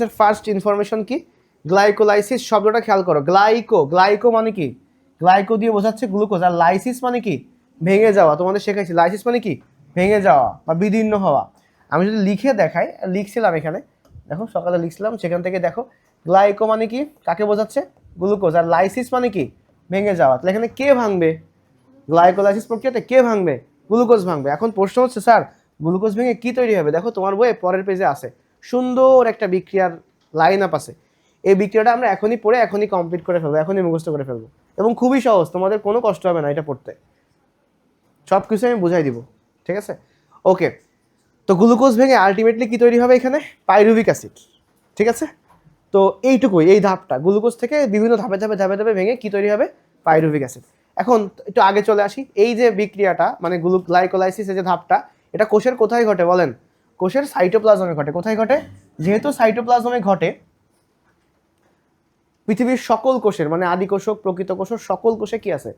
গ্লাইকোলাইসিসের first information কি? Glycolysis শব্দটা খেয়াল করো। গ্লাইকো গ্লাইকো মানে কি? গ্লাইকো দিয়ে বোঝাচ্ছে গ্লুকোজ আর লাইসিস মানে কি? ভেঙে যাওয়া। তোমাদের শেখাইছি। লাইসিস মানে কি? ভেঙে যাওয়া বা বিদীর্ণ হওয়া। আমি যদি লিখে দেখাই, লিখছিলাম এখানে। দেখো, সকালে লিখছিলাম, সেখান থেকে দেখো গ্লাইকো মানে কি? কাকে বোঝাচ্ছে? গ্লুকোজ আর লাইসিস মানে কি? ভেঙে যাওয়া। তাহলে এখানে কে ভাঙবে? গ্লাইকোলাইসিস প্রক্রিয়াতে কে ভাঙবে? গ্লুকোজ ভাঙবে। এখন প্রশ্ন হচ্ছে, স্যার গ্লুকোজ ভেঙে কি তৈরি হবে? দেখো, তোমার বইয়ে পরের পেজে আছে। সুন্দর একটা বিক্রিয়ার লাইন আপ আছে। এই বিক্রিয়াটা আমরা এখনই পড়ে, এখনই কমপ্লিট করে ফেলব, এখনই মুখস্থ করে ফেলব। এবং খুবই সহজ, তোমাদের কোনো কষ্ট হবে না এটা পড়তে। সব কিছু আমি বুঝাই দিব, ঠিক আছে? ওকে তো গ্লুকোজ ভেঙে আলটিমেটলি কি তৈরি হবে এখানে? পাইরুভিক অ্যাসিড ঠিক আছে? তো এইটুকুই, এই ধাপটা গ্লুকোজ থেকে বিভিন্ন ধাপে ধাপে ধাপে ধাপে ভেঙে কি তৈরি হবে? পাইরুভিক অ্যাসিড এখন একটু আগে চলে আসি, এই যে বিক্রিয়াটা মানে গ্লু গ্লাইকোলাইসিসের যে ধাপটা, এটা কোষের কোথায় ঘটে বলেন? কোষের সাইটোপ্লাজমে ঘটে। কোথায় ঘটে? যেহেতু সাইটোপ্লাজমে ঘটে পৃথিবীর সকল কোষের মানে আদি কোষ হোক, প্রকৃত কোষ হোক, সকল কোষে কি আছে?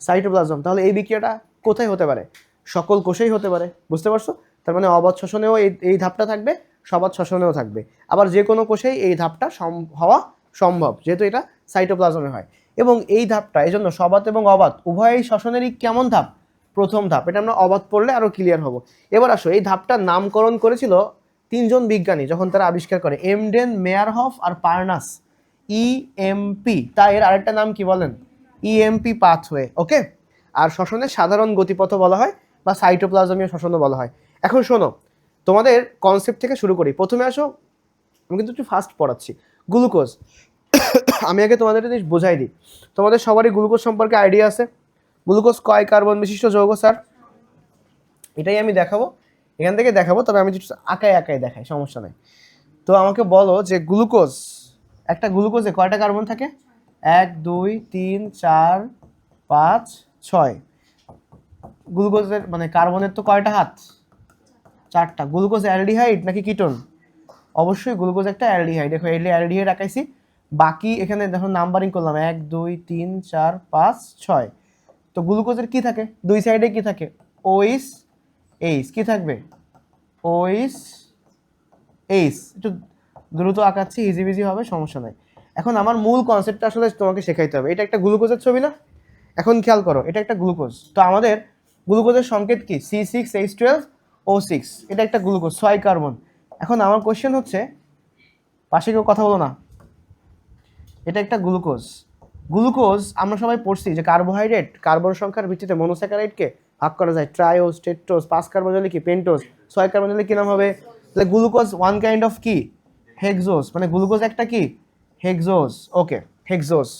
সাইটোপ্লাজম তাহলে এই বিক্রিয়াটা কোথায় হতে পারে? সকল কোষেই হতে পারে বুঝতে পারছ? তার মানে অবাধ শ্বসনেও এই এই ধাপটা থাকবে সবাদ শ্বসনেও থাকবে। আবার যে কোনো কোষেই এই ধাপটা হওয়া সম্ভব যেহেতু এটা সাইটোপ্লাজমে হয়। এবং এই ধাপটা এই জন্য সবাত এবং অবাধ উভয়ই শ্বসনেরই কেমন ধাপ? প্রথম ধাপ। এটা আমরা অবাধ পড়লে আরও ক্লিয়ার হব। এবার আসো, এই ধাপটার নামকরণ করেছিল তিনজন বিজ্ঞানী যখন তারা আবিষ্কার করে, এমডেন মেয়ারহফ আর পার্নাস ইএমপি তা এর আরেকটা নাম কি বলেন? ইএমপি পাথওয়ে ওকে আর শ্বসনের সাধারণ গতিপথ বলা হয় বা সাইটোপ্লাজমীয় শ্বসনও বলা হয়। এখন শোনো, তোমাদের কনসেপ্ট থেকে শুরু করি। প্রথমে আসো, আমি কিন্তু একটু ফাস্ট পড়াচ্ছি। গ্লুকোজ আমি আগে তোমাদের জিনিস বোঝাই দিই। তোমাদের সবারই গ্লুকোজ সম্পর্কে আইডিয়া আছে? গ্লুকোজ কয় কার্বন বিশিষ্ট যৌগ, স্যার? এটাই আমি দেখাবো। এখান থেকে দেখাবো, তবে আমি আঁকায় আঁকায় দেখাই, সমস্যা নেই। তো আমাকে বলো যে গ্লুকোজ, একটা গ্লুকোজে কয়টা কার্বন থাকে? এক, দুই, তিন, চার, পাঁচ, ছয়। গ্লুকোজের মানে কার্বনের তো কয়টা হাত? চারটা। গ্লুকোজ অ্যালডিহাইড নাকি কিটোন? অবশ্যই গ্লুকোজ একটা অ্যালডিহাইড। দেখো অ্যালডিহাইড আঁকাইছি। বাকি এখানে দেখো, নাম্বারিং করলাম। এক, দুই, তিন, চার, পাঁচ, ছয়। তো গ্লুকোজের কি থাকে? দুই সাইডে কি থাকে? ওইস এইস কি থাকবে? ওইস এইস একটু দ্রুত আঁকাচ্ছি ইজি বিজি হবে, সমস্যা নাই। এখন আমার মূল কনসেপ্টটা আসলে তোমাকে শেখাইতে হবে। এটা একটা গ্লুকোজের ছবি না? এখন খেয়াল করো, এটা একটা গ্লুকোজ তো আমাদের গ্লুকোজের সংকেত কি? C six H twelve O six এটা একটা গ্লুকোজ ছয় কার্বন এখন আমার কোশ্চেন হচ্ছে, পাশে কেউ কথা বলো না। এটা একটা গ্লুকোজ গ্লুকোজ আমরা সবাই পড়ছি যে কার্বোহাইড্রেট কার্বন সংখ্যার ভিত্তিতে মনোস্যাকারাইডকে ভাগ করা যায়। ট্রায়োজ টেট্রোজ পাঁচ কার্বন হলে কি পেন্টোজ ছয় কার্বন হলে কি নাম হবে? তাহলে গ্লুকোজ ওয়ান কাইন্ড অফ কি? হেক্সোস মানে গ্লুকোজ একটা কি? হেক্সোস ওকে হেক্সোস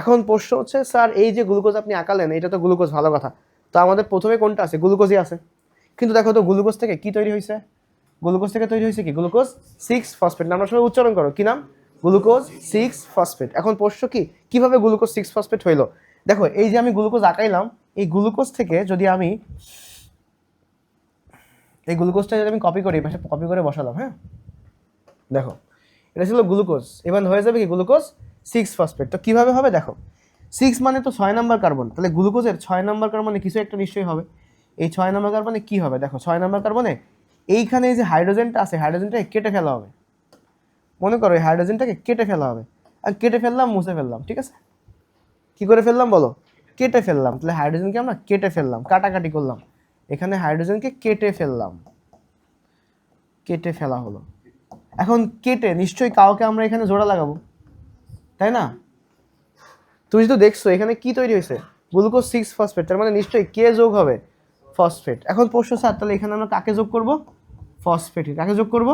এখন প্রশ্ন হচ্ছে, স্যার, এই যে গ্লুকোজ আপনি আঁকালেন, এটা তো গ্লুকোজ ভালো কথা। তো আমাদের প্রথমে কোনটা আছে? গ্লুকোজই আছে। কিন্তু দেখো তো গ্লুকোজ থেকে কি তৈরি হয়েছে? গ্লুকোজ থেকে তৈরি হয়েছে কি? গ্লুকোজ সিক্স ফসফেট নামটা সবাই উচ্চারণ করো। কি নাম? Glucose six phosphate. এখন প্রশ্ন কি, কীভাবে গ্লুকোজ সিক্স ফসফেট হইল? দেখো, এই যে আমি গ্লুকোজ আঁকাইলাম, এই গ্লুকোজ থেকে যদি আমি, এই গ্লুকোজটা যদি আমি কপি করি পাশে কপি করে বসালাম হ্যাঁ? দেখো, এটা ছিল গ্লুকোজ। এবার হয়ে যাবে কি গ্লুকোজ সিক্স ফসফেট। তো কীভাবে হবে দেখো, সিক্স মানে তো ছয় নম্বর কার্বন। তাহলে গ্লুকোজের ছয় নম্বর কার্বনে কিছু একটা নিশ্চয়ই হবে। এই ছয় নম্বর কার্বনে কি হবে? দেখো, ছয় নাম্বার কার্বনে এইখানে এই যে হাইড্রোজেনটা আছে হাইড্রোজেনটা কেটে ফেলা হবে। মনে করো এই হাইড্রোজেনটাকে কেটে ফেলা হবে। আর কেটে ফেললাম, মুছে ফেললাম, ঠিক আছে? কি করে ফেললাম বলো? কেটে ফেললাম। তাহলে হাইড্রোজেনকে আমরা কেটে ফেললাম, কাটাকাটি করলাম। এখানে হাইড্রোজেনকে কেটে ফেললাম। কেটে ফেলা হলো। এখন কেটে নিশ্চয়ই কাউকে আমরা এখানে জোড়া লাগাবো, তাই না? তুমি তো দেখছ, এখানে কি তৈরি হয়েছে? গ্লুকোজ সিক্স ফসফেট তার মানে নিশ্চয়ই কে যোগ হবে? ফসফেট এখন প্রশ্ন স্যার, তাহলে এখানে আমরা কাকে যোগ করব? ফসফেট কাকে যোগ করব?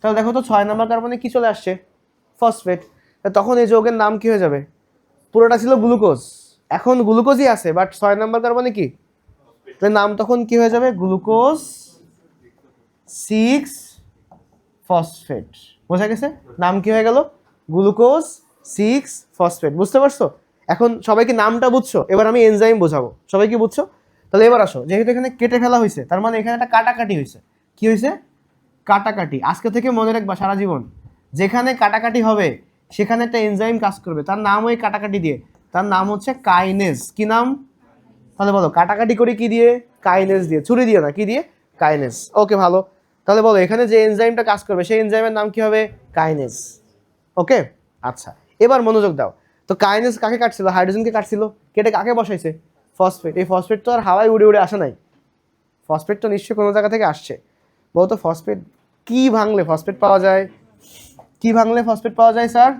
তাহলে দেখো তো ছয় নাম্বার কার্বনে কি চলে আসছে? ফসফেট তখন এই যোগের নাম কি হয়ে যাবে? পুরোটা ছিল গ্লুকোজ এখন গ্লুকোজই আছে বাট ছয় নাম্বার কার্বনে কি? তাহলে নাম তখন কি হয়ে যাবে? গ্লুকোজ সিক্স ফসফেট বোঝা গেছে? নাম কি হয়ে গেল? গ্লুকোজ সিক্স ফসফেট বুঝতে পারছ? এখন সবাইকে নামটা বুঝছ? এবার আমি এনজাইম বোঝাবো। সবাই কি বুঝছ? তাহলে এবার আসো। যেহেতু এখানে কেটে ফেলা হয়েছে, তার মানে এখানে একটা কাটাকাটি হয়েছে। কি হয়েছে? কাটাকাটি। আজকে থেকে মনে রাখবা সারা জীবন, যেখানে কাটাকাটি হবে, সেখানে একটা এনজাইম কাজ করবে। তার নাম ওই কাটাকাটি দিয়ে। তার নাম হচ্ছে কাইনেজ। কি নাম? তাহলে বলো, কাটাকাটি করে কি দিয়ে? কাইনেজ দিয়ে। ছুরি দিয়ে না, কি দিয়ে? কাইনেজ। ওকে, ভালো। তাহলে বলো, এখানে যে এনজাইমটা কাজ করবে, সেই এনজাইমের নাম কি হবে? কাইনেজ। ওকে? আচ্ছা এবার মনোযোগ দাও। তো কাইনেজ কাকে কাটছিল? হাইড্রোজেনকে কাটছিল? কেটে কাকে বসাইছে? ফসফেট এই ফসফেট তো আর হাওয়ায় উড়ে উড়ে আসে নাই। ফসফেট তো নিশ্চয়ই কোনো জায়গা থেকে আসছে। বলতো ফসফেট কি ভাঙলে ফসফেট পাওয়া যায়? কি ভাঙলে ফসফেট পাওয়া যায় স্যার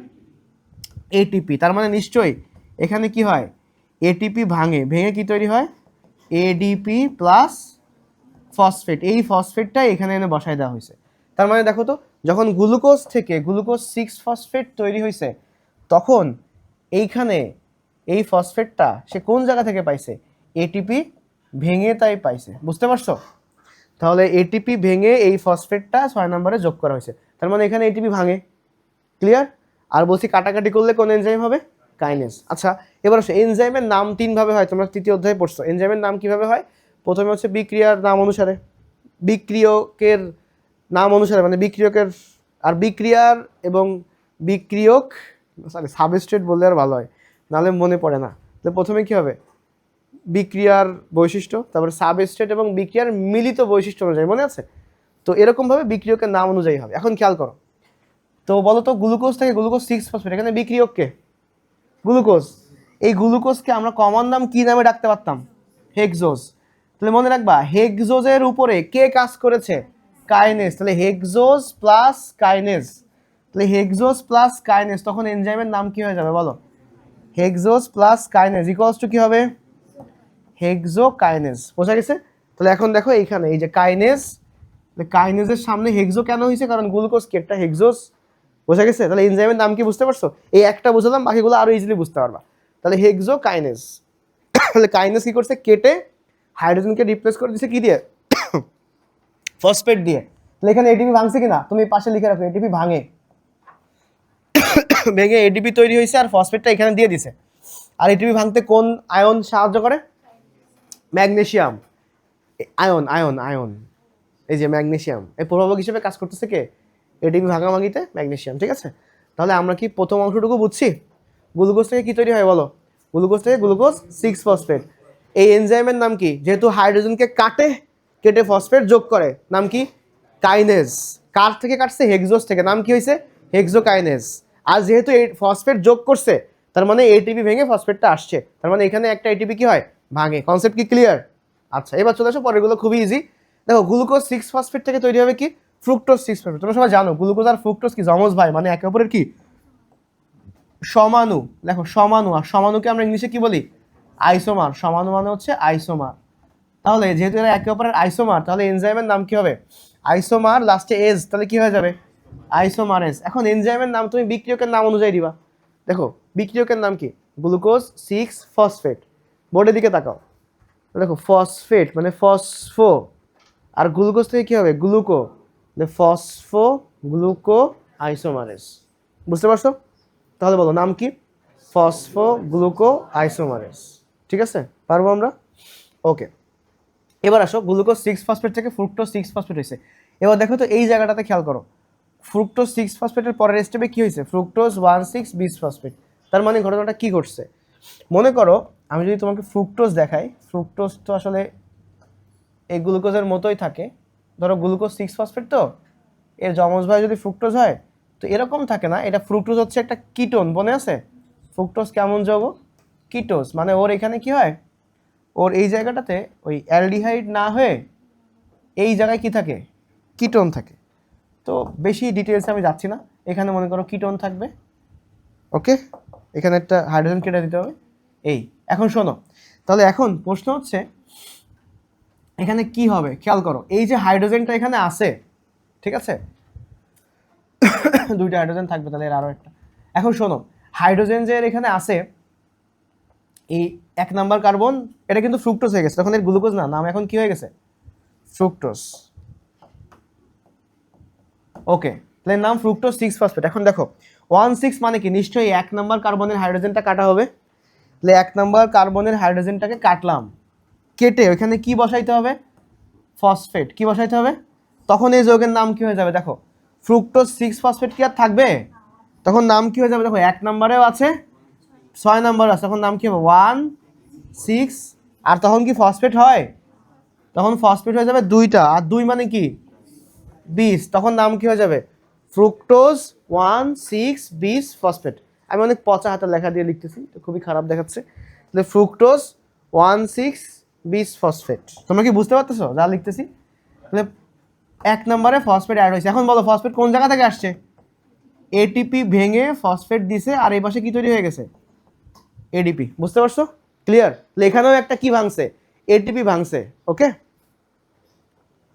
এটিপি তার মানে নিশ্চয়ই এখানে কি হয়? এটিপি ভাঙে। ভেঙে কি তৈরি হয়? এডিপি প্লাস ফসফেট এই ফসফেটটা এখানে এনে বসায় দেওয়া হয়েছে। তার মানে দেখো তো, যখন গ্লুকোজ থেকে গ্লুকোজ সিক্স ফসফেট তৈরি হয়েছে, তখন এইখানে এই ফসফেটটা সে কোন জায়গা থেকে পাইছে? এটিপি ভেঙে তাই পাইছে। বুঝতে পারছ? তাহলে এটিপি ভেঙে এই ফসফেটটা ছয় নম্বরে যোগ করা হয়েছে। তার মানে এখানে এটিপি ভাঙে। ক্লিয়ার আর বলছি কাটাকাটি করলে কোন এনজাইম হবে? কাইনেস আচ্ছা এবার আসো এনজাইমের নাম তিনভাবে হয়, তোমরা তৃতীয় অধ্যায়ে পড়ছো। এনজাইমের নাম কীভাবে হয়? প্রথমে হচ্ছে বিক্রিয়ার নাম অনুসারে। বিক্রিয়কের নাম অনুসারে মানে বিক্রিয়কের, আর বিক্রিয়ার এবং বিক্রিয়ক সরি সাবস্ট্রেট বললে আর ভালো হয়, নাহলে মনে পড়ে না। তো প্রথমে কী হবে? বিক্রিয়ার বৈশিষ্ট্য, তারপরে সাবস্ট্রেট এবং বিক্রিয়ার মিলিত বৈশিষ্ট্য অনুযায়ী, মনে আছে? তো এরকমভাবে বিক্রিয়কের নাম অনুযায়ী হবে। এখন খেয়াল করো। তো বলো তো গ্লুকোজ থেকে গ্লুকোজ সিক্স ফসফেট এখানে বিক্রিয়ককে গ্লুকোজ এই গ্লুকোজকে আমরা কমন নাম কি নামে ডাকতে পারতাম? হেক্সোজ তাহলে মনে রাখবা হেক্সোজের উপরে কে কাজ করেছে? কাইনেস তাহলে হেক্সোজ প্লাস কাইনেস তাহলে হেক্সোজ প্লাস কাইনেস তখন এনজাইমের নাম কি হয়ে যাবে বলো? Hexose plus kinase equals to কি হবে? হেক্সো কাইনেস বোঝা গেছে? তাহলে এখন দেখো এইখানে, এই যে কাইনেস কাইনেসের সামনে হেক্সো কেন হয়েছে? কারণ গ্লুকোজ কি একটা হেক্সোজ বোঝা গেছে? তাহলে এনজাইমের নাম কি বুঝতে পারছ? এই একটা বুঝলাম, বাকিগুলো আরও ইজিলি বুঝতে পারবা। তাহলে হেক্সো কাইনেস তাহলে কাইনেস কি করছে? কেটে হাইড্রোজেনকে রিপ্লেস করে দিছে কি দিয়ে? ফসফেট দিয়ে। তাহলে এখানে এটিপি ভাঙছে কিনা? তুমি পাশে লিখে রাখো এটিপি ভাঙে। ভেঙে এডিপি তৈরি হয়েছে আর ফসফেটটা এখানে দিয়ে দিছে। আর এটিপি ভাঙতে কোন আয়ন সাহায্য করে? Magnesium ion ion ion. এই যে ম্যাগনেশিয়াম। এই প্রভাবক হিসেবে কাজ করতেছে কে? এটিপি ভাঙাভাঙিতে ম্যাগনেশিয়াম, ঠিক আছে? তাহলে আমরা কি প্রথম অংশটুকু বুঝছি? গ্লুকোজ থেকে কী তৈরি হয় বলো? গ্লুকোজ থেকে গ্লুকোজ সিক্স ফসফেট এই এনজাইমের নাম কি? যেহেতু হাইড্রোজেনকে কাটে, কেটে ফসফেট যোগ করে। নাম কি? কাইনেজ। কার থেকে কাটছে? হেক্সোস থেকে। নাম কি হয়েছে হেক্সোকাইনেজ। আর যেহেতু এই ফসফেট যোগ করছে, তার মানে এটিপি ভেঙে ফসফেটটা আসছে। তার মানে এখানে একটা এটিপি কি হয়? ভাঙে। কনসেপ্ট কি ক্লিয়ার আচ্ছা এবার চলে আসো, পরেরগুলো খুবই ইজি দেখো গ্লুকোজ সিক্স ফসফেট থেকে তৈরি হবে কি? ফ্রুক্টোজ সিক্স ফসফেট তোমরা সবাই জানো গ্লুকোজ আর ফ্রুক্টোজ কি? যমজ ভাই মানে একে অপরের কি? সমানু দেখো সমানু আর সমানুকে আমরা ইংলিশে কি বলি? আইসোমার সমানু মানে হচ্ছে আইসোমার তাহলে যেহেতু এরা একে অপরের আইসোমার তাহলে এনজাইমের নাম কি হবে? আইসোমার লাস্টে এজ তাহলে কি হয়ে যাবে? আইসোমারেজ এখন এনজাইমের নাম তুমি বিক্রিয়কের নাম অনুযায়ী দিবা। দেখো, বিক্রিয়কের নাম কি? গ্লুকোজ সিক্স ফসফেট বোর্ডের দিকে তাকাও। দেখো ফসফেট মানে ফসফো আর গ্লুকোজ থেকে কী হবে? গ্লুকো ফসফো গ্লুকো আইসোমারেজ বুঝতে পারছ? তাহলে বলো, নাম কি? ফসফো গ্লুকো আইসোমারেজ ঠিক আছে? পারব আমরা? ওকে। এবার আসো গ্লুকোজ সিক্স ফসফেট থেকে ফ্রুক্টোজ সিক্স ফসফেট হয়েছে। এবার দেখো তো, এই জায়গাটাতে খেয়াল করো। ফ্রুক্টোজ সিক্স ফসফেটের পরের স্টেপে কী হয়েছে? Fructose one six bis phosphate তার মানে ঘটনাটা কি ঘটছে? মনে করো, আমি যদি তোমাকে ফ্রুক্টোজ দেখাই ফ্রুক্টোজ তো আসলে এই গ্লুকোজের মতোই থাকে। ধরো গ্লুকোজ সিক্স ফসফেট তো, এর যমজ ভাই যদি ফ্রুক্টোজ হয়, তো এরকম থাকে না। এটা ফ্রুক্টোজ হচ্ছে একটা কিটোন মনে আছে? ফ্রুক্টোজ কেমন যৌগ? কিটোজ মানে ওর এখানে কি হয়? ওর এই জায়গাটাতে ওই অ্যালডিহাইড না হয়ে এই জায়গায় কি থাকে? কিটোন থাকে। তো বেশি ডিটেলসে আমি যাচ্ছি না। এখানে মনে করো কিটোন থাকবে। ওকে? এখানে একটা হাইড্রোজেন কেটে দিতে হবে। এই, এখন শোনো। তাহলে এখন প্রশ্ন হচ্ছে, এখানে কি হবে? খেয়াল করো, এই যে হাইড্রোজেনটা এখানে আছে, ঠিক আছে? দুইটা হাইড্রোজেন থাকবে তাহলে এর আরও একটা। এখন শোনো, হাইড্রোজেন যে এখানে আছে, এই এক নাম্বার কার্বন, এটা কিন্তু ফ্রুক্টোজ হয়ে গেছে, তখন এর গ্লুকোজ না নাম এখন কি হয়ে গেছে? ফ্রুক্টোজ। ওকে, তাহলে এর নাম ফ্রুক্টোজ সিক্স ফসফেট। এখন দেখো ওয়ান সিক্স মানে কি? নিশ্চয়ই এক নাম্বার কার্বনের হাইড্রোজেনটা কাটা হবে। তাহলে এক নাম্বার কার্বনের হাইড্রোজেনটাকে কাটলাম। কেটে ওইখানে কি বসাইতে হবে? ফসফেট। কি বসাইতে হবে? তখন এই যৌগের নাম কি হয়ে যাবে? দেখো, ফ্রুক্টোজ সিক্স ফসফেট কি আর থাকবে? তখন নাম কি হয়ে যাবে? দেখো, এক নাম্বারেও আছে, ছয় নাম্বার আছে। তখন নাম কি হবে? One six. আর তখন কি ফসফেট হয়? তখন ফসফেট হয়ে যাবে দুইটা। আর দুই মানে কি? বিশ। তখন নাম কি হয়ে যাবে? Fructose, one, six, bis, phosphate. আমি অনেক পচা হাতে লেখা দিয়ে লিখতেছি, তো খুবই খারাপ দেখাচ্ছে। তাহলে fructose, one, six, bis, phosphate. তোমরা কি বুঝতে পারতেছো যা লিখতেছি? তাহলে এক নম্বরে ফসফেট অ্যাড হয়েছে। এখন বলো, ফসফেট কোন জায়গা থেকে আসছে? এটিপি ভেঙে ফসফেট দিছে, আর এই পাশে কি তৈরি হয়ে গেছে? এডিপি বুঝতে পারছ? ক্লিয়ার এখানেও একটা কি ভাঙছে? এটিপি ভাঙছে ওকে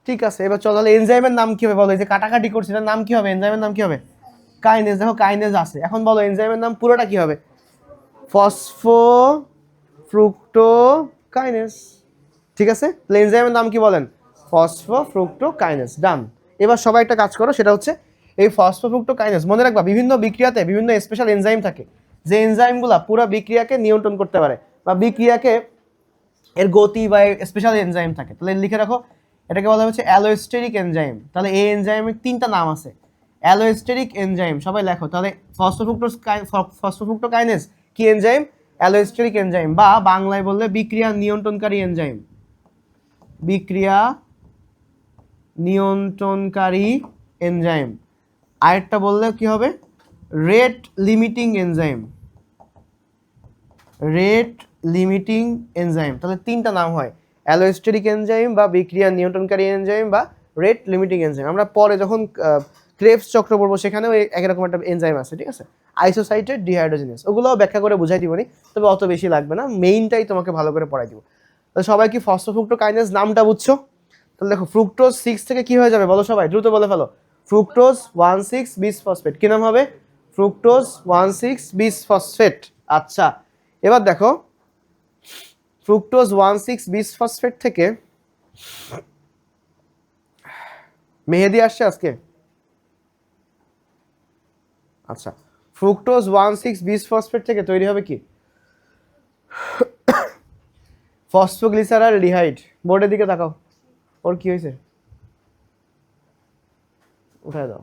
ঠিক আছে, এবার চলো এনজাইমের নাম কি হবে বলো? এই যে কাটাকাটি করছি নাম কি হবে? এনজাইমের নাম কি হবে? কাইনেজ দেখো কাইনেজ আছে। এখন বলো এনজাইমের নাম পুরোটা কি হবে? ফসফো ফ্রুক্টো কাইনেস ঠিক আছে? তাহলে এনজাইমের নাম কি বলেন? ফসফো ফ্রুক্টো কাইনেস ডান এবার সবাই একটা কাজ করো, সেটা হচ্ছে এই ফসফো ফ্রুক্টো কাইনেজ মনে রাখবা, বিভিন্ন বিক্রিয়াতে বিভিন্ন স্পেশাল এনজাইম থাকে। যে এনজাইমগুলো পুরো বিক্রিয়াকে নিয়ন্ত্রণ করতে পারে, বা বিক্রিয়াকে এর গতি বা স্পেশাল এনজাইম থাকে। তাহলে লিখে রাখো এটাকে বলা হচ্ছে অ্যালোস্টেরিক এনজাইম। তাহলে এই এনজাইমের তিনটা নাম আছে। অ্যালোস্টেরিক এনজাইম, সবাই লেখো। তাহলে ফসফোফ্রুক্টোজ ফসফোফ্রুক্টোকাইনেজ কি এনজাইম? অ্যালোস্টেরিক এনজাইম বা বাংলায় বললে বিক্রিয়া নিয়ন্ত্রণকারী এনজাইম। বিক্রিয়া নিয়ন্ত্রণকারী এনজাইম। আরেকটা বললে কি হবে? Rate limiting enzyme. Rate limiting enzyme. তাহলে তিনটা নাম হয়। অ্যালোস্টেরিক এনজাইম বা বিক্রিয়া নিয়ন্ত্রণকারী এনজাইম বা রেট লিমিটিং এনজাইম। আমরা পরে যখন ক্রেপস চক্র পড়ব সেখানেও এই একই রকম একটা এনজাইম আছে, ঠিক আছে? আইসোসাইটেড ডিহাইড্রোজেনাস, ওগুলোও ব্যাখ্যা করে বুঝাই দিবনি তবে অত বেশি লাগবে না, মেইনটাই তোমাকে ভালো করে পড়াই দিব। তাহলে সবাই কি ফসফোফ্রুক্টো কাইনেস নামটা বুঝছ? তাহলে দেখো, ফ্রুক্টোজ সিক্স থেকে কি হয়ে যাবে বলো সবাই? দ্রুত বলে ফেলো। Fructose one six bis phosphate, কী নাম হবে? Fructose one six bis phosphate আচ্ছা। এবার দেখো fructose one six bis phosphate থেকে মেহেদি আসছে আজকে? আচ্ছা fructose one six bis phosphate থেকে তৈরি হবে কি? ফসফোগ্লিসারাল ডিহাইড। বোর্ডের দিকে তাকাও। ওর কি হয়েছে? উঠায় দাও।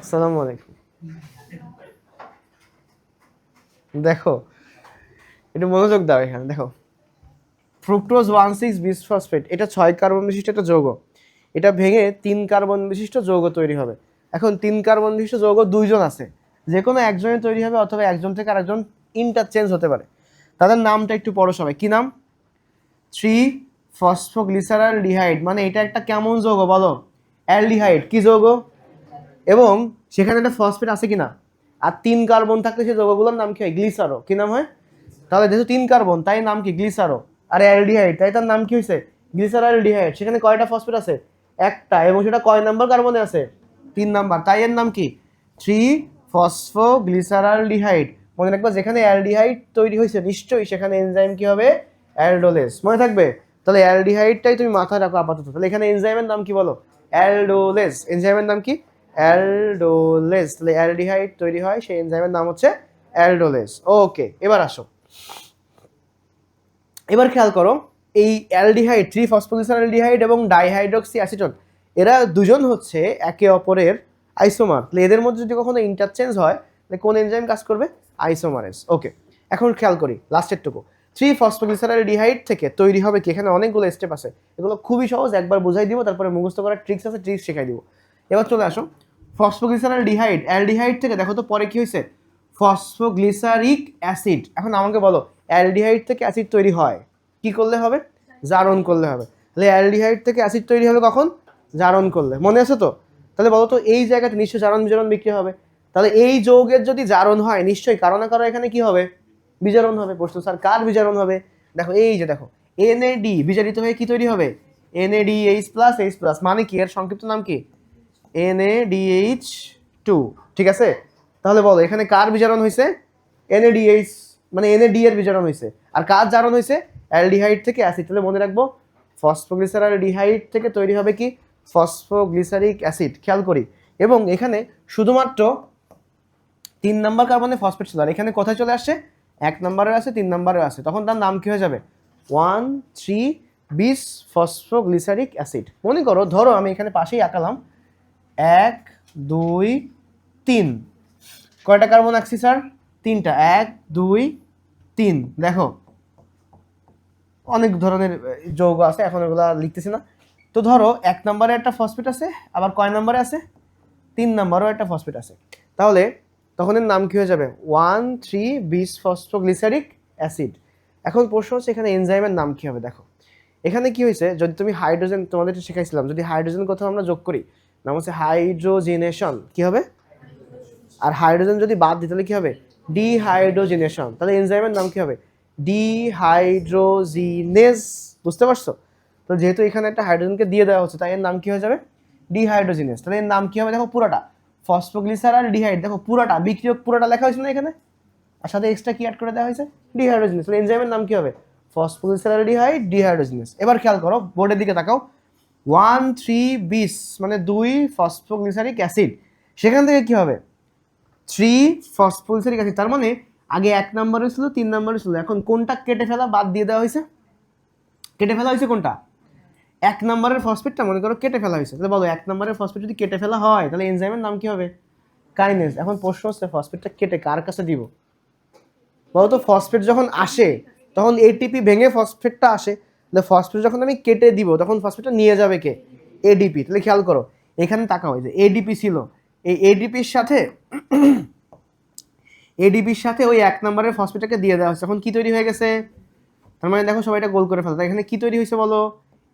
আসসালামু আলাইকুম। দেখো একটু মনোযোগ দাও এখানে, দেখো। ফ্রুক্টোজ ওয়ান সিক্স বিসফসফেট এটা ছয় কার্বন বিশিষ্ট একটা যৌগ। এটা ভেঙে তিন কার্বন বিশিষ্ট যৌগ তৈরি হবে। এখন তিন কার্বন বিশিষ্ট যৌগ দুইজন আছে। যে কোনো একজনের তৈরি হবে অথবা একজন থেকে আরেকজন ইন্টারচেঞ্জ হতে পারে। তাদের নামটা একটু পড়ো সবাই। কী নাম? থ্রি ফসফোগ্লিসারাল ডিহাইড মানে এটা একটা কেমন যৌগ বলো? অ্যালডিহাইড, কি যৌগ? এবং সেখানে একটা ফসফেট আছে কি না আর তিন কার্বন থাকলে সেই যৌগগুলোর নাম কি হয়? গ্লিসারো। কি নাম হয়? তাহলে যেহেতু তিন কার্বন, তাই নাম কি? গ্লিসারো। আর অ্যালডিহাইড, তাই তার নাম কি হয়েছে গ্লিসারালডিহাইড সেখানে কয়টা ফসফেট আছে? একটা, এবং সেটা কয় নাম্বার কার্বনে আছে? তিন নাম্বার। তাই এর নাম কি? থ্রি ফসফোগ্লিসারালডিহাইড মনে রাখবা, যেখানে অ্যালডিহাইড তৈরি হয়েছে নিশ্চয়ই সেখানে এনজাইম কি হবে? অ্যালডোলেস। মনে থাকবে? তাহলে অ্যালডিহাইডটাই তুমি মাথায় রাখো আপাতত। তাহলে এখানে এনজাইমের নাম কি বলো? অ্যালডোলেস। এনজাইমের নাম কি? অ্যালডোলেস। তাহলে অ্যালডিহাইড তৈরি হয়, সেই এনজাইমের নাম হচ্ছে অ্যালডোলেস। ওকে, এবার আসো। এবার খেয়াল করো, এই অ্যালডিহাইড থ্রি ফসফোগ্লিসারালডিহাইড এবং ডাইহাইড্রক্সি অ্যাসিটন এরা দুজন হচ্ছে একে অপরের আইসোমার তাহলে এদের মধ্যে যদি কখনো ইন্টারচেঞ্জ হয়, তাহলে কোন এনজাইম কাজ করবে? আইসোমারেস ওকে এখন খেয়াল করি লাস্টেরটুকু থ্রি ফসফোগ্লিসারালডিহাইড থেকে তৈরি হবে কি? এখানে অনেকগুলো স্টেপ আছে। এগুলো খুবই সহজ, একবার বুঝাই দিব, তারপরে মুখস্থ করার ট্রিক্স আছে ট্রিক্স শেখাই দিব। এবার চলে আসো ফসফোগ্লিসারালডিহাইড অ্যালডিহাইড থেকে দেখো তো পরে কি হয়েছে? Phosphoglyceric acid. এখন আমাকে বলো, অ্যালডিহাইড থেকে অ্যাসিড তৈরি হয়, কি করলে হবে? জারণ করলে হবে। তাহলে অ্যালডিহাইড থেকে অ্যাসিড তৈরি হবে কখন? জারণ করলে। মনে আছে তো? তাহলে বলো তো, এই জায়গাতে নিশ্চয়ই জারণ বিজারণ বিক্রি হবে। তাহলে এই যৌগের যদি জারণ হয় নিশ্চয়ই কারও না কারও এখানে কি হবে? বিজারণ হবে। প্রশ্ন, স্যার, কার বিজারণ হবে? দেখো, এই যে দেখো এনএডি বিজারিত হয়ে কি তৈরি হবে? NAD H plus H plus মানে কি? এর সংক্ষিপ্ত নাম কি? এনএডিএইচ টু ঠিক আছে? তাহলে বলো, এখানে কার বিজারণ হয়েছে এনএডিএইচ মানে এনএডি এর বিজারণ হয়েছে আর কার জারণ হয়েছে অ্যালডিহাইড থেকে অ্যাসিড তাহলে মনে রাখব ফসফোগ্লিসারালডিহাইড থেকে তৈরি হবে কি? ফসফোগ্লিসারিক অ্যাসিড খেয়াল করি। এবং এখানে শুধুমাত্র তিন নাম্বার কার্বনে ফসফেট ছিল। আর এখানে কোথায় চলে আসছে? এক নম্বরের আছে, তিন নম্বরের আছে। তখন তার নাম কি হয়ে যাবে? One three bis phosphoglyceric acid মনে করো, ধরো আমি এখানে পাশেই আঁকালাম। এক, দুই, তিন। কয়টা কার্বন আঁকছি স্যার তিনটা। এক, দুই, তিন। দেখো, অনেক ধরনের যৌগ আছে, এখন ওগুলো লিখতেছি না। তো ধরো, এক নম্বরে একটা ফসফেট আছে, আবার কয় নম্বরে আছে? তিন নম্বরও একটা ফসফেট আছে। তাহলে, তখন এর নাম কি হয়ে যাবে? One, three bis phosphoglyceric acid এখন প্রশ্ন হচ্ছে, এখানে এনজাইমের নাম কি হবে? দেখো, এখানে কি হয়েছে, যদি তুমি হাইড্রোজেন তোমাদের শেখাইছিলাম, যদি হাইড্রোজেন কোথাও আমরা যোগ করি, নাম হচ্ছে হাইড্রোজেনেশন কি হবে? আর হাইড্রোজেন যদি বাদ দিই, তাহলে কি হবে? ডিহাইড্রোজেনেশন তাহলে এনজাইমের নাম কি হবে? ডিহাইড্রোজিনেস বুঝতে পারছ? তো যেহেতু এখানে একটা হাইড্রোজেনকে দিয়ে দেওয়া হচ্ছে, তাই এর নাম কি হয়ে যাবে? ডিহাইড্রোজিনেস তাহলে এর নাম কি হবে? দেখো পুরোটা। ফসফোগ্লিসার আর ডিহাইড দেখো পুরোটা, বিক্রিয়ক পুরোটা লেখা হয়েছে না এখানে? আর সাথে এক্সট্রা কি অ্যাড করে দেওয়া হয়েছে? ডিহাইড্রোজিনেস তাহলে এনজাইমের নাম কি হবে? ফসফোগ্লিসার ডিহাইড ডিহাইড্রোজিনেস এবার খেয়াল করো বোর্ডের দিকে তাকাও। ওয়ান থ্রি বিস মানে দুই ফসফোগ্লিসারিক অ্যাসিড সেখান থেকে কি হবে? থ্রি ফসফোগ্লিসারিক অ্যাসিড তার মানে আগে এক নম্বরে ছিল, তিন নম্বরে ছিল। এখন কোনটা কেটে ফেলা বাদ দিয়ে দেওয়া হয়েছে? কেটে ফেলা হয়েছে কোনটা? এক নম্বরের ফসফেটটা, মনে করো কেটে ফেলা হয়েছে। তাহলে বলো, এক নম্বরের ফসফেট যদি কেটে ফেলা হয়, তাহলে এনজাইমের নাম কি হবে? কাইনেস এখন প্রশ্ন হচ্ছে ফসফেটটা কেটে কার কাছে দিব? বলো তো ফসফেট যখন আসে, তখন এটিপি ভেঙে ফসফেটটা আসে। তাহলে ফসফেট যখন আমি কেটে দিব, তখন ফসফেটটা নিয়ে যাবে কে? এডিপি তাহলে খেয়াল করো, এখানে তাকাও, এই যে এডিপি ছিল এই এডিপির সাথে এডিপির সাথে ওই এক নম্বরের ফসফেটটাকে দিয়ে দেওয়া হচ্ছে এখন কি তৈরি হয়ে গেছে? তার মানে দেখো সবাই এটা গোল করে ফেলতো এখানে কি তৈরি হয়েছে বলো?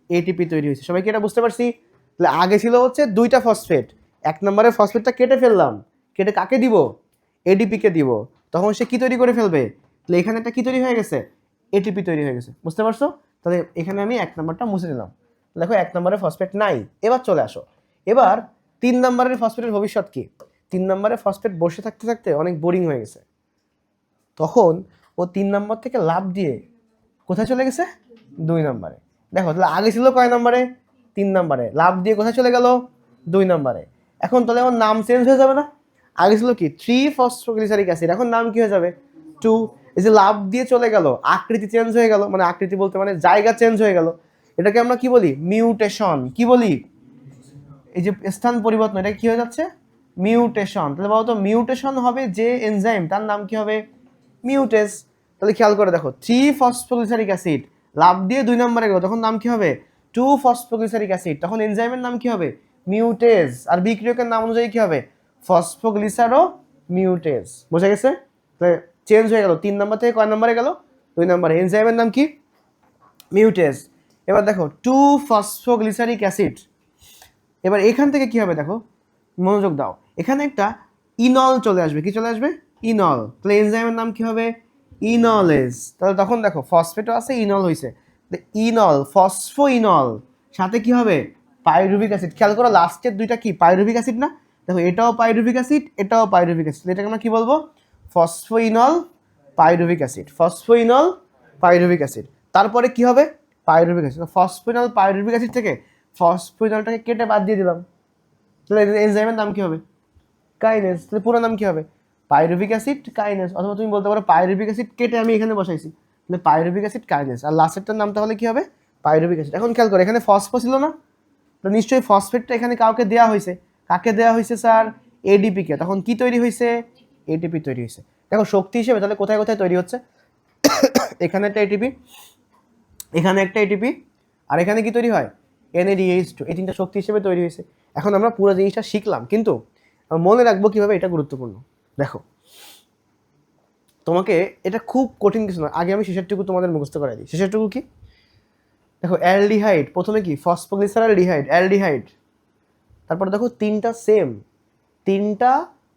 এটিপি তৈরি হয়েছে। সবাই কি এটা বুঝতে পারছি? তাহলে আগে ছিল হচ্ছে দুইটা ফসফেট। এক নম্বরের ফসফেটটা কেটে ফেললাম। কেটে কাকে দিব? এডিপিকে দিব। তখন সে কি তৈরি করে ফেলবে? তাহলে এখানে একটা কি তৈরি হয়ে গেছে? এটিপি তৈরি হয়ে গেছে। বুঝতে পারছ? তাহলে এখানে আমি এক নম্বরটা মুছে দিলাম দেখো এক নম্বরের ফসফেট নাই। এবার চলে আসো। এবার তিন নম্বরের ফসফেটের ভবিষ্যৎ কি? তিন নম্বরের ফসফেট বসে থাকতে থাকতে অনেক বোরিং হয়ে গেছে। তখন ও তিন নম্বর থেকে লাভ দিয়ে কোথায় চলে গেছে? দুই নম্বরে। দেখো, তাহলে আগে ছিল কয় নম্বরে? তিন নম্বরে। লাভ দিয়ে কোথায় চলে গেল? দুই নম্বরে। এখন তাহলে আমার নাম চেঞ্জ হয়ে যাবে না? আগে ছিল কি? থ্রি ফসফোগ্লিসারিক অ্যাসিড এখন নাম কি হয়ে যাবে? টু এই যে লাভ দিয়ে চলে গেল, আকৃতি চেঞ্জ হয়ে গেল মানে আকৃতি বলতে মানে জায়গা চেঞ্জ হয়ে গেল। এটাকে আমরা কি বলি? মিউটেশন কি বলি? এই যে স্থান পরিবর্তন, এটা কি হয়ে যাচ্ছে? মিউটেশন তাহলে বলতো মিউটেশন হবে যে এনজাইম তার নাম কি হবে? মিউটেস তাহলে খেয়াল করে দেখো থ্রি ফসফোগ্লিসারিক অ্যাসিড লাভ দিয়ে দুই নম্বরে গেল, তখন নাম কি হবে? টু ফসফোগ্লিসারিক অ্যাসিড তখন এনজাইমের নাম কি হবে? মিউটেজ আর বিক্রিয়কের নাম অনুযায়ী কি হবে? ফসফোগ্লিসারো মিউটেজ বোঝা গেছে? তাহলে চেঞ্জ হয়ে গেল, তিন নম্বর থেকে কয় নম্বরে গেল? দুই নম্বরে। এনজাইমের নাম কি? মিউটেজ এবার দেখো টু ফসফোগ্লিসারিক অ্যাসিড এবার এখান থেকে কি হবে দেখো? মনোযোগ দাও। এখানে একটা ইনল চলে আসবে। কি চলে আসবে? ইনল। তাহলে এনজাইমের নাম কি হবে? ইনলেজ। তাহলে তখন দেখো, ফসফেটও আছে, ইনল হয়েছে ইনল ফসফো ইনল সাথে কি হবে? Pyruvic acid. খেয়াল করো লাস্টের দুইটা কি? পাইরুবিক অ্যাসিড না? দেখো, এটাও পাইরুবিক অ্যাসিড, এটাও পাইরুবিক অ্যাসিড। এটাকে আমরা কি বলব? Phosphoenol pyruvic acid. Phosphoenol pyruvic acid. তারপরে কি হবে? Pyruvic acid. Phosphoenol pyruvic acid থেকে ফসফোইনলটাকে কেটে বাদ দিয়ে দিলাম। তাহলে এনজাইমের নাম কি হবে? কাইনেস তাহলে পুরো নাম কি হবে? পাইরুবিক অ্যাসিড কাইনেস অথবা তুমি বলতে পারো পাইরুবিক অ্যাসিড কেটে আমি এখানে বসাইছি। তাহলে পাইরুবিক অ্যাসিড কাইনেস আর লাস্টেরটার নাম তাহলে কি হবে? পাইরুবিক অ্যাসিড এখন খেয়াল করে, এখানে ফসফো ছিল না? তো নিশ্চয়ই ফসফেটটা এখানে কাউকে দেওয়া হয়েছে। কাকে দেওয়া হয়েছে, স্যার? এডিপিকে তখন কি তৈরি হয়েছে? এটিপি তৈরি হয়েছে। দেখো, শক্তি হিসেবে তাহলে কোথায় কোথায় তৈরি হচ্ছে? এখানে একটা এটিপি এখানে একটা এটিপি আর এখানে কি তৈরি হয়? এনএডিএইচ টু এই তিনটা শক্তি হিসেবে তৈরি হয়েছে। এখন আমরা পুরো জিনিসটা শিখলাম, কিন্তু মনে রাখব কীভাবে এটা গুরুত্বপূর্ণ। দেখো, তোমাকে এটা খুব কঠিন কিছু নয়। আগে আমি শেষেরটুকু তোমাদের মুখস্থ করাই দিই। শেষেরটুকু কি? দেখো, অ্যালডিহাইড, প্রথমে কি? Phosphoglyceraldehyde aldehyde. তারপরে দেখো, তিনটা সেম তিনটা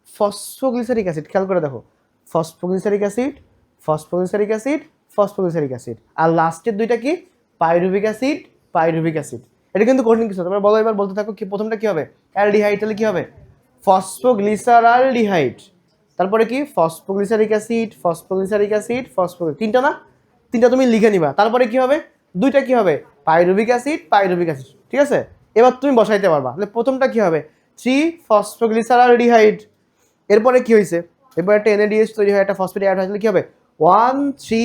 ফসফোগ্লিসারিক অ্যাসিড। খেয়াল করে দেখো, phosphoglyceric acid phosphoglyceric acid phosphoglyceric acid. আর লাস্টের দুইটা কি? Pyruvic acid pyruvic acid. এটা কিন্তু কঠিন কিছু। তোমরা বলো এবার, বলতে থাকো কি, প্রথমটা কি হবে? অ্যালডিহাইড তাহলে কি হবে? ফসফোগ্লিসারাল ডিহাইড তারপরে কি? Phosphoglyceric acid phosphoglyceric acid, phospho তিনটা না? তিনটা তুমি লিখে নিবা। তারপরে কি হবে? দুইটা কি হবে? Pyruvic acid pyruvic acid. ঠিক আছে? এবার তুমি বসাইতে পারবা। তাহলে প্রথমটা কি হবে? থ্রি ফসফোগ্লিসারাল ডিহাইড এরপরে কি হয়েছে এরপরে একটা এনএডিএস তৈরি হয়, একটা ফসফেট অ্যাড হয়েছিল কি হবে? One, three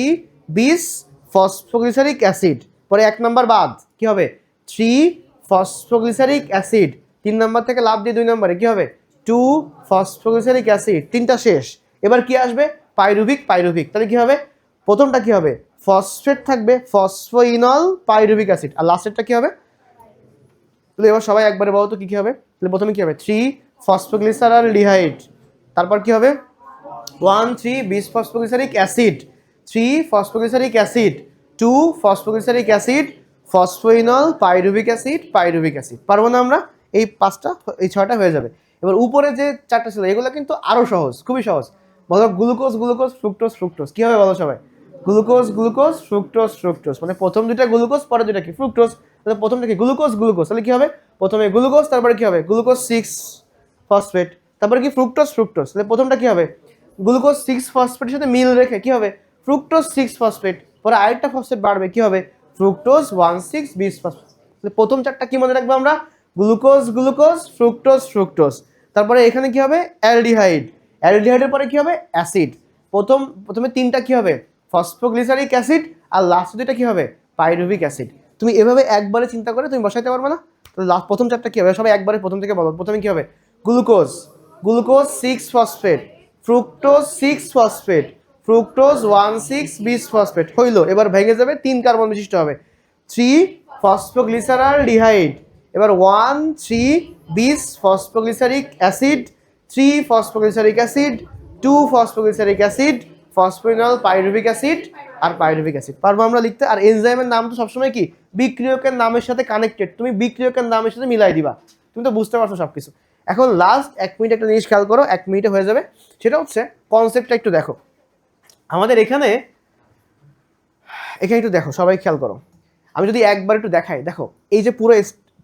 bis phosphoglyceric acid. পরে এক নাম্বার বাদ। কি হবে? থ্রি ফসফোগ্লিসারিক অ্যাসিড তিন নাম্বার থেকে লাভ দিয়ে দুই নম্বরে কি হবে? টু ফসফোগ্লিসারিক অ্যাসিড তিনটা শেষ। এবার কি আসবে? পাইরুভিক পাইরুভিক তাহলে কি হবে? প্রথমটা কি হবে? ফসফেট থাকবে ফসফোইনল পাইরুভিক অ্যাসিড আর লাস্টেরটা কি হবে? তাহলে এবার সবাই একবারে বলো তো কি কি হবে? তাহলে প্রথমে কি হবে? থ্রি ফসফোগ্লিসারাল ডিহাইড তারপর কি হবে? One three bis phosphoglyceric acid three phosphoglyceric acid two phosphoglyceric acid phosphoenol pyruvic acid pyruvic acid. পারব না আমরা? এই পাঁচটা, এই ছয়টা হয়ে যাবে। এবার উপরে যে চারটা ছিল, এগুলো কিন্তু আরও সহজ, খুবই সহজ। বলো গ্লুকোজ গ্লুকোজ, ফ্রুক্টোজ ফ্রুক্টোজ কী হবে বলো সবাই? Glucose glucose, fructose fructose. মানে প্রথম দুইটা গ্লুকোজ পরে দুইটা কি? ফ্রুক্টোজ। তাহলে প্রথমটা কি গ্লুকোজ গ্লুকোজ। তাহলে কী হবে? প্রথমে গ্লুকোজ, তারপরে কী হবে? Glucose six phosphate. তারপরে কি? Fructose fructose. তাহলে প্রথমটা কী হবে? গ্লুকোজ সিক্স ফসফেটের সাথে মিল রেখে কী হবে? Fructose six phosphate. পরে আরেকটা ফসফেট বাড়বে, কি হবে? ফ্রুক্টোজ ওয়ান সিক্স ফসফেট প্রথম চারটা কি মনে রাখব আমরা? গ্লুকোজ গ্লুকোজ ফ্রুক্টোজ ফ্রুক্টোজ তারপরে এখানে কি হবে? অ্যালডিহাইড অ্যালডিহাইডের পরে কি হবে? অ্যাসিড প্রথম, প্রথমে তিনটা কি হবে? ফসফোগ্লিসারিক অ্যাসিড আর লাস্ট দুইটা কি হবে? পাইরুভিক অ্যাসিড তুমি এভাবে একবারে চিন্তা করে তুমি বসাইতে পারবে না? তাহলে লাস্ট প্রথম চারটা কি হবে? সবাই একবারে প্রথম থেকে বলো। প্রথমে কি হবে? Glucose glucose six phosphate fructose six phosphate fructose one six bis phosphate হইল, এবার ভেঙে যাবে, তিন কার্বন বিশিষ্ট হবে। থ্রি ফসফোগ্লিসারাল ডিহাইড এবার one three bis phosphoglyceric acid three phosphoglyceric acid two phosphoglyceric acid phosphoenol pyruvic acid আর পাইরুভিক অ্যাসিড পারব আমরা লিখতে? আর এনজাইমের নাম তো সবসময় কি? বিক্রিয়কের নামের সাথে কানেক্টেড তুমি বিক্রিয়কের নামের সাথে মিলাই দিবা। তুমি তো বুঝতে পারছ সব কিছু এখন লাস্ট এক মিনিট একটা জিনিস খেয়াল করো, এক মিনিটে হয়ে যাবে। সেটা হচ্ছে কনসেপ্টটা একটু দেখো। আমাদের এখানে এখানে একটু দেখো, সবাই খেয়াল করো। আমি যদি একবার একটু দেখাই, দেখো, এই যে পুরো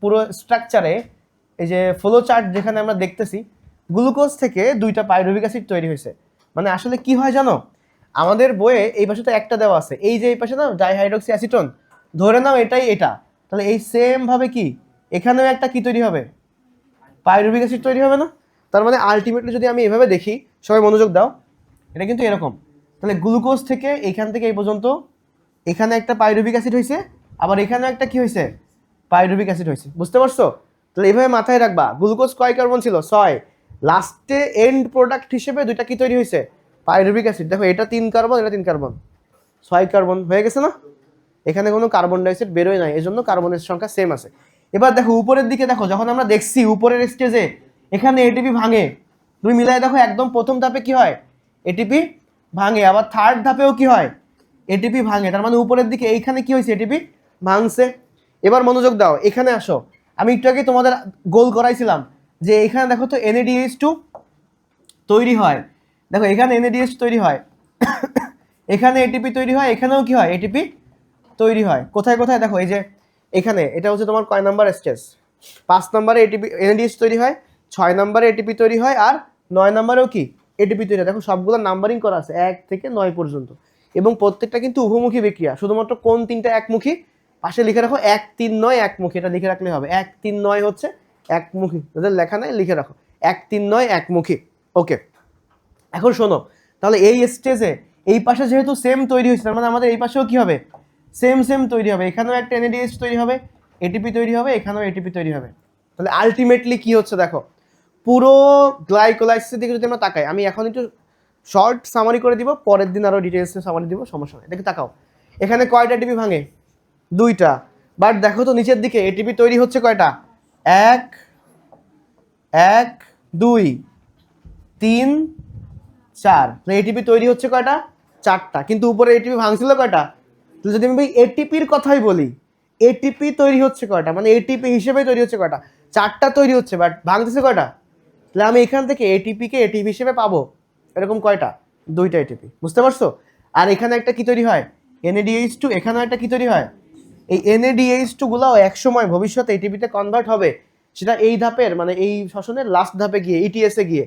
পুরো স্ট্রাকচারে এই যে ফ্লো চার্ট যেখানে আমরা দেখতেছি গ্লুকোজ থেকে দুইটা পাইরুভিক অ্যাসিড তৈরি হয়েছে। মানে আসলে কি হয় জানো? আমাদের বইয়ে এই পাশে তো একটা দেওয়া আছে। এই যে এই পাশে না ডাইহাইড্রক্সি অ্যাসিটন ধরে নাও এটাই এটা। তাহলে এই সেম ভাবে কি? এখানেও একটা কি তৈরি হবে? পাইরুভিক অ্যাসিড তৈরি হবে না? তার মানে আলটিমেটলি যদি আমি এভাবে দেখি, সবাই মনোযোগ দাও, এটা কিন্তু এরকম। তাহলে গ্লুকোজ থেকে এখান থেকে এই পর্যন্ত, এখানে একটা পাইরুবিক অ্যাসিড হয়েছে, আবার এখানেও একটা কি হয়েছে? পাইরুবিক অ্যাসিড হয়েছে। বুঝতে পারছ? তাহলে এইভাবে মাথায় রাখবা। গ্লুকোজ কয় কার্বন ছিল? ছয়। লাস্টে এন্ড প্রোডাক্ট হিসেবে দুইটা কি তৈরি হয়েছে? Pyruvic acid. দেখো, এটা তিন কার্বন, এটা তিন কার্বন। ছয় কার্বন। হয়ে গেছে না? এখানে কোনো কার্বন ডাইঅক্সাইড বেরোয় নাই এই জন্য কার্বনের সংখ্যা সেম আছে। এবার দেখো, উপরের দিকে দেখো, যখন আমরা দেখছি উপরের স্টেজে এখানে এটিপি ভাঙে। তুমি মিলাই দেখো, একদম প্রথম ধাপে কি হয়? এটিপি ভাঙে। আবার থার্ড ধাপেও কি হয়? এটিপি ভাঙে। তার মানে উপরের দিকে এইখানে কি হয়েছে? এটিপি ভাঙছে। এবার মনোযোগ দাও। এখানে আসো। আমি একটু আগে তোমাদের গোল করাইছিলাম যে এখানে দেখো তো এনএডিএইচ টু তৈরি হয়। দেখো, এখানে এনএডিএস তৈরি হয়। এখানে এটিপি তৈরি হয়। এখানেও কি হয়? এটিপি তৈরি হয়। কোথায় কোথায়? দেখো, এই যে এখানে। এটা হচ্ছে তোমার কয় নাম্বার স্টেজ পাঁচ নম্বরে এটিপি এনএডিএস তৈরি হয়। ছয় নম্বরে এটিপি তৈরি হয়। আর নয় নম্বরেও কি? এটিপি তৈরি দেখো, সবগুলো নাম্বারিং করা আছে এক থেকে নয় পর্যন্ত। এবং প্রত্যেকটা কিন্তু উভমুখী বিক্রিয়া। শুধুমাত্র কোন তিনটা একমুখী? পাশে লিখে রাখো, এক, তিন, নয়, একমুখী। এটা লিখে রাখলে হবে। এক, তিন, নয় হচ্ছে একমুখী। যাদের লেখা নাই, লিখে রাখো। এক, তিন, নয়, একমুখী। ওকে। এখন শোনো, তাহলে এই স্টেজে এই পাশে যেহেতু সেম তৈরি হয়েছে, তার মানে আমাদের এই পাশেও কি হবে? সেম সেম তৈরি হবে। এখানেও একটা এনএডিএস তৈরি হবে এটিপি তৈরি হবে, এখানেও এটিপি তৈরি হবে। তাহলে আলটিমেটলি কি হচ্ছে দেখো? পুরো গ্লাইকোলাইসিসের দিকে যদি আমরা তাকাই, আমি এখন একটু শর্ট সামারি করে দিব, পরের দিন আরও ডিটেলসে সামারি দিব, সমস্যা নেই। দেখে, তাকাও। এখানে কয়টা এটিপি ভাঙে? দুইটা। বাট দেখো তো নিচের দিকে এটিপি তৈরি হচ্ছে কয়টা? এক এক, দুই, তিন, চার। এটিপি তৈরি হচ্ছে কয়টা? চারটা। কিন্তু উপরে এটিপি ভাঙছিল কয়টা? তাহলে যদি আমি এটিপির কথাই বলি এটিপি তৈরি হচ্ছে কয়টা? মানে এটিপি হিসেবে তৈরি হচ্ছে কয়টা? চারটা তৈরি হচ্ছে বাট ভাঙতেছে কয়টা? তাহলে আমি এখান থেকে এটিপিকে এটিপি হিসেবে পাবো। এরকম কয়টা? দুইটা এটিপি বুঝতে পারছ? আর এখানে একটা কি তৈরি হয়? এনএডিএইচ টু এখানেও একটা কি তৈরি হয়? এই এনএডিএইচ টু গুলাও একসময় ভবিষ্যতে এটিপিতে কনভার্ট হবে। সেটা এই ধাপের মানে এই শ্বসনের লাস্ট ধাপে গিয়ে ইটিএসে গিয়ে।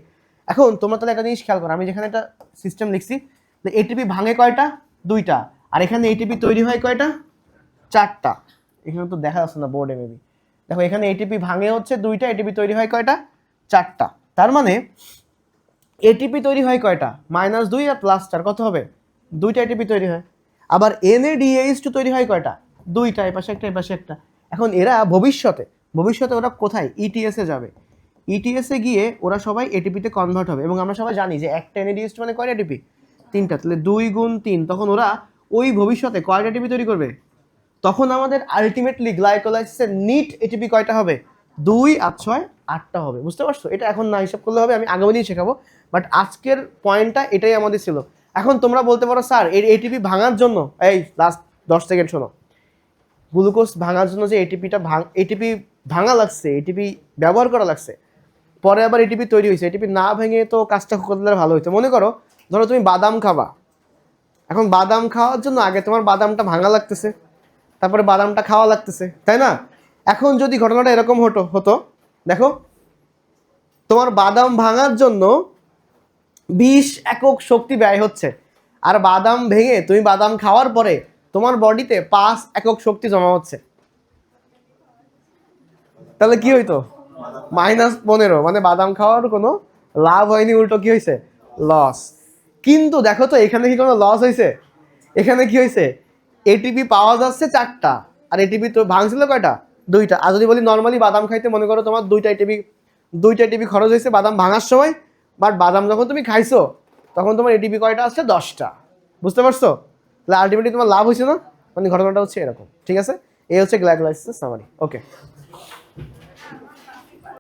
এখন তোমরা তাহলে একটা জিনিস খেয়াল করো, আমি যেখানে একটা সিস্টেম লিখছি এটিপি ভাঙে কয়টা? দুইটা। আর এখানে এটিপি তৈরি হয় কয়টা? চারটা। এখানে তো দেখা যাচ্ছে না বোর্ডে মেবি দেখো, এখানে এটিপি ভাঙে হচ্ছে দুইটা এটিপি তৈরি হয় কয়টা? চারটা। তার মানে এটিপি তৈরি হয় কয়টা? মাইনাস দুই আর প্লাস চার, কত হবে? দুইটা এটিপি তৈরি হয়। আবার এনএডিএইচ টু তৈরি হয় কয়টা? দুইটা, এই পাশে একটা, এই পাশে একটা। এখন এরা ভবিষ্যতে ভবিষ্যতে ওরা কোথায়? ইটিএসে যাবে। ইটিএসে গিয়ে ওরা সবাই এটিপিতে কনভার্ট হবে। এবং আমরা সবাই জানি যে একটা এনএডিএস মানে কয়টা এটিপি তিনটা। তাহলে দুই গুণ তিন, তখন ওরা ওই ভবিষ্যতে কয়টা এটিপি তৈরি করবে? তখন আমাদের আলটিমেটলি গ্লাইকোলাইসিসের নিট এটিপি কয়টা হবে? দুই আর ছয় আটটা হবে, বুঝতে পারছ? এটা এখন না হিসাব করলে হবে, আমি আগামী দিন শেখাবো। বাট আজকের পয়েন্টটা এটাই আমাদের ছিল। এখন তোমরা বলতে পারো, স্যার, এর এটিপি ভাঙার জন্য, এই লাস্ট দশ সেকেন্ড শোনো। গ্লুকোজ ভাঙার জন্য যে এটিপিটা ভাঙ এটিপি ভাঙা লাগছে এটিপি ব্যবহার করা লাগছে, পরে আবার এটিপি তৈরি হয়েছে। এটিপি না ভেঙে তো কাজটা করলে ভালো হতো মনে করো, ধরো তুমি বাদাম খাবা। এখন বাদাম খাওয়ার জন্য আগে তোমার বাদামটা ভাঙা লাগতেছে, তারপরে বাদামটা খাওয়া লাগতেছে, তাই না? এখন যদি ঘটনাটা এরকম হতো হতো, দেখো, তোমার বাদাম ভাঙার জন্য বিশ একক শক্তি ব্যয় হচ্ছে। আর বাদাম ভেঙে তুমি বাদাম খাওয়ার পরে তোমার বডিতে পাঁচ একক শক্তি জমা হচ্ছে। তাহলে কি হইতো? মাইনাস পনেরো মানে বাদাম খাওয়ার কোনো লাভ হয়নি, উল্টো কি হয়েছে লস। কিন্তু দেখো তো, এখানে কি কোনো লস হয়েছে এখানে কি হয়েছে এটিপি পাওয়া যাচ্ছে চারটা, আর এটিপি তো ভাঙছিল কয়টা? দুইটা। আর যদি বলি নর্মালি বাদাম খাইতে মনে করো তোমার দুইটা টিভি দুইটা টিভি খরচ হয়েছে বাদাম ভাঙার সময় বাট বাদাম যখন তুমি খাইছো, তখন তোমার এটিপি কয়টা আসছে? দশটা। বুঝতে পারছ? তাহলে আলটিমেটলি তোমার লাভ হয়েছে না? মানে ঘটনাটা হচ্ছে এরকম। ঠিক আছে? এই হচ্ছে গ্লাইকোলাইসিস সামারি ওকে